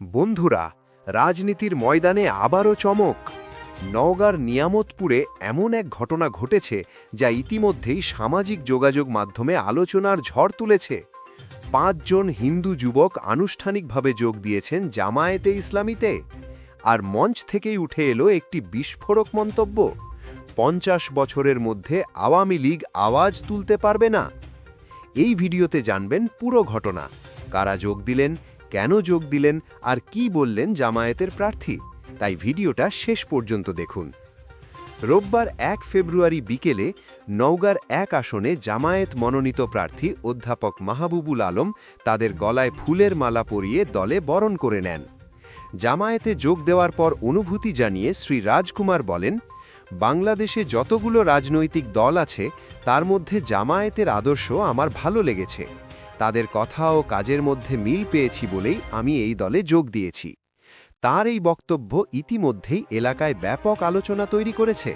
বন্ধুরা, রাজনীতির ময়দানে আবারও চমক। নওগাঁর নিয়ামতপুরে এমন এক ঘটনা ঘটেছে যা ইতিমধ্যেই সামাজিক যোগাযোগ মাধ্যমে আলোচনার ঝড় তুলেছে। পাঁচজন হিন্দু যুবক আনুষ্ঠানিকভাবে যোগ দিয়েছেন জামায়াতে ইসলামীতে। আর মঞ্চ থেকেই উঠে এলো একটি বিস্ফোরক মন্তব্য। পঞ্চাশ বছরের মধ্যে আওয়ামী লীগ আওয়াজ তুলতে পারবে না। এই ভিডিওতে জানবেন পুরো ঘটনা। কারা যোগ দিলেন কেন যোগ দিলেন আর কি বললেন জামায়াতের প্রার্থী? তাই ভিডিওটা শেষ পর্যন্ত দেখুন। রোববার এক ফেব্রুয়ারি বিকেলে নওগাঁর এক আসনে জামায়াত মনোনীত প্রার্থী অধ্যাপক মাহবুবুল আলম তাদের গলায় ফুলের মালা পরিয়ে দলে বরণ করে নেন। জামায়াতে যোগ দেওয়ার পর অনুভূতি জানিয়ে শ্রী রাজকুমার বলেন, বাংলাদেশে যতগুলো রাজনৈতিক দল আছে, তার মধ্যে জামায়াতের আদর্শ আমার ভালো লেগেছে। তাদের কথা ও কাজের মধ্যে মিল পেয়েছি বলেই আমি এই দলে যোগ দিয়েছি। তার এই বক্তব্য ইতিমধ্যেই এলাকায় ব্যাপক আলোচনা তৈরি করেছে।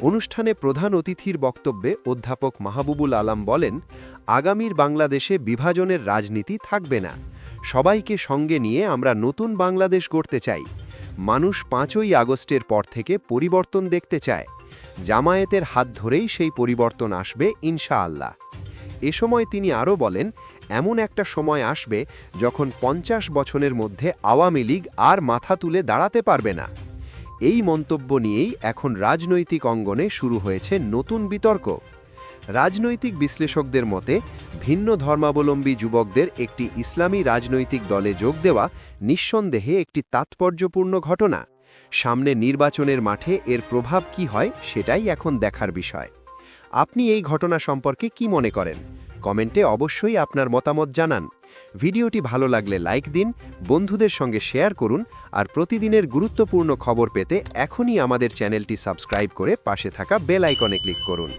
অনুষ্ঠানে প্রধান অতিথির বক্তব্যে অধ্যাপক মাহবুবুল আলাম বলেন, আগামীর বাংলাদেশে বিভাজনের রাজনীতি থাকবে না। সবাইকে সঙ্গে নিয়ে আমরা নতুন বাংলাদেশ গড়তে চাই। মানুষ পাঁচই আগস্টের পর থেকে পরিবর্তন দেখতে চায়। জামায়াতের হাত ধরেই সেই পরিবর্তন আসবে, ইনশাআল্লাহ। এ সময় তিনি আরও বলেন, এমন একটা সময় আসবে যখন পঞ্চাশ বছরের মধ্যে আওয়ামী লীগ আর মাথা তুলে দাঁড়াতে পারবে না। এই মন্তব্য নিয়েই এখন রাজনৈতিক অঙ্গনে শুরু হয়েছে নতুন বিতর্ক। রাজনৈতিক বিশ্লেষকদের মতে, ভিন্ন ধর্মাবলম্বী যুবকদের একটি ইসলামী রাজনৈতিক দলে যোগ দেওয়া নিঃসন্দেহে একটি তাৎপর্যপূর্ণ ঘটনা। সামনে নির্বাচনের মাঠে এর প্রভাব কি হয় সেটাই এখন দেখার বিষয়। আপনি এই ঘটনা সম্পর্কে কি মনে করেন? কমেন্টে অবশ্যই আপনার মতামত জানান। ভিডিওটি ভালো লাগলে লাইক দিন, বন্ধুদের সঙ্গে শেয়ার করুন আর প্রতিদিনের গুরুত্বপূর্ণ খবর পেতে এখনই আমাদের চ্যানেলটি সাবস্ক্রাইব করে পাশে থাকা বেল আইকনে ক্লিক করুন।